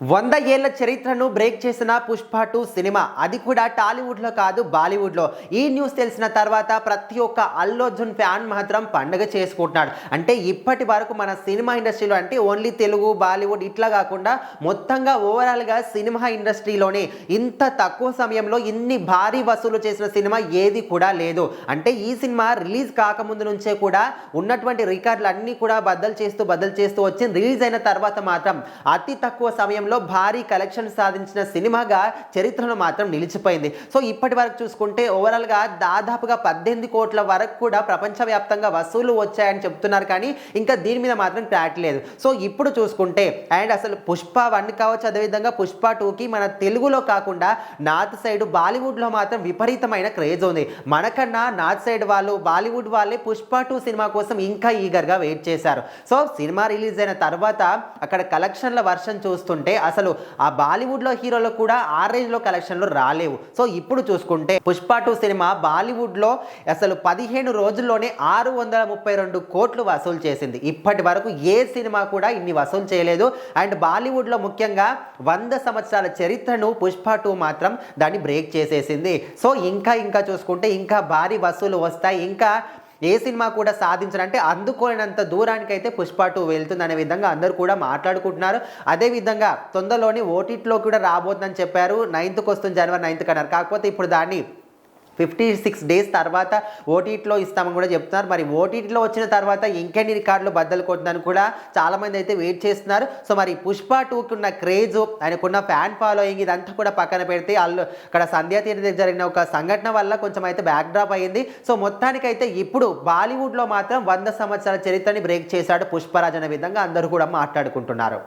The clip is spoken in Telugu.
వంద ఏళ్ళ చరిత్రను బ్రేక్ చేసిన పుష్ప టూ సినిమా. అది కూడా టాలీవుడ్లో కాదు బాలీవుడ్లో. ఈ న్యూస్ తెలిసిన తర్వాత ప్రతి ఒక్క అల్లు అర్జున్ ఫ్యాన్ మాత్రం పండగ చేసుకుంటున్నాడు. అంటే ఇప్పటి వరకు మన సినిమా ఇండస్ట్రీలో అంటే ఓన్లీ తెలుగు బాలీవుడ్ ఇట్లా కాకుండా మొత్తంగా ఓవరాల్గా సినిమా ఇండస్ట్రీలోనే ఇంత తక్కువ సమయంలో ఇన్ని భారీ వసూలు చేసిన సినిమా ఏది కూడా లేదు. అంటే ఈ సినిమా రిలీజ్ కాకముందు నుంచే కూడా ఉన్నటువంటి రికార్డులు అన్నీ కూడా బద్దలు చేస్తూ బద్దలు చేస్తూ వచ్చింది రిలీజ్ అయిన తర్వాత మాత్రం అతి తక్కువ సమయం సమయంలో భారీ కలెక్షన్ సాధించిన సినిమాగా చరిత్రలో మాత్రం నిలిచిపోయింది. సో ఇప్పటి వరకు చూసుకుంటే ఓవరాల్గా దాదాపుగా పద్దెనిమిది కోట్ల వరకు కూడా ప్రపంచవ్యాప్తంగా వసూలు వచ్చాయని చెప్తున్నారు కానీ ఇంకా దీని మీద మాత్రం క్లారిటీ లేదు. సో ఇప్పుడు చూసుకుంటే అండ్ అసలు పుష్ప వన్ కావచ్చు అదేవిధంగా పుష్ప టూకి మన తెలుగులో కాకుండా నార్త్ సైడ్ బాలీవుడ్లో మాత్రం విపరీతమైన క్రేజ్ ఉంది. మనకన్నా నార్త్ సైడ్ వాళ్ళు బాలీవుడ్ వాళ్ళే పుష్ప టూ సినిమా కోసం ఇంకా ఈగర్గా వెయిట్ చేశారు. సో సినిమా రిలీజ్ అయిన తర్వాత అక్కడ కలెక్షన్ల వర్షం చూస్తుంటే అసలు ఆ బాలీవుడ్లో హీరోలు కూడా ఆ రేంజ్లో కలెక్షన్లు రాలేవు. సో ఇప్పుడు చూసుకుంటే పుష్ప టూ సినిమా బాలీవుడ్లో అసలు పదిహేను రోజుల్లోనే ఆరు వందల ముప్పై రెండు కోట్లు వసూలు చేసింది. ఇప్పటి వరకు ఏ సినిమా కూడా ఇన్ని వసూలు చేయలేదు. అండ్ బాలీవుడ్లో ముఖ్యంగా వంద సంవత్సరాల చరిత్రను పుష్ప టూ మాత్రం దాన్ని బ్రేక్ చేసేసింది. సో ఇంకా ఇంకా చూసుకుంటే ఇంకా భారీ వసూలు వస్తాయి. ఇంకా ఏ సినిమా కూడా సాధించాలంటే అందుకోనంత దూరానికి అయితే పుష్ప టూ వెళ్తుంది అనే విధంగా అందరూ కూడా మాట్లాడుకుంటున్నారు. అదేవిధంగా తొందరలోని ఓటీటీలో కూడా రాబోతుందని చెప్పారు. నైన్త్కి వస్తుంది జనవరి నైన్త్కి అన్నారు కాకపోతే ఇప్పుడు దాన్ని ఫిఫ్టీ సిక్స్ డేస్ తర్వాత ఓటీటీలో ఇస్తామని కూడా చెప్తున్నారు. మరి ఓటీటీలో వచ్చిన తర్వాత ఇంకెన్ని రికార్డులు బద్దలు కొట్టిందని కూడా చాలామంది అయితే వెయిట్ చేస్తున్నారు. సో మరి పుష్ప టూకి ఉన్న క్రేజ్ ఆయనకున్న ఫ్యాన్ ఫాలోయింగ్ ఇదంతా కూడా పక్కన పెడితే వాళ్ళు ఇక్కడ సంధ్యా తీరి దగ్గర జరిగిన ఒక సంఘటన వల్ల కొంచెం అయితే బ్యాక్ డ్రాప్ అయ్యింది. సో మొత్తానికైతే ఇప్పుడు బాలీవుడ్లో మాత్రం వంద సంవత్సరాల చరిత్రని బ్రేక్ చేశాడు పుష్పరాజ్ అనే విధంగా అందరూ కూడా మాట్లాడుకుంటున్నారు.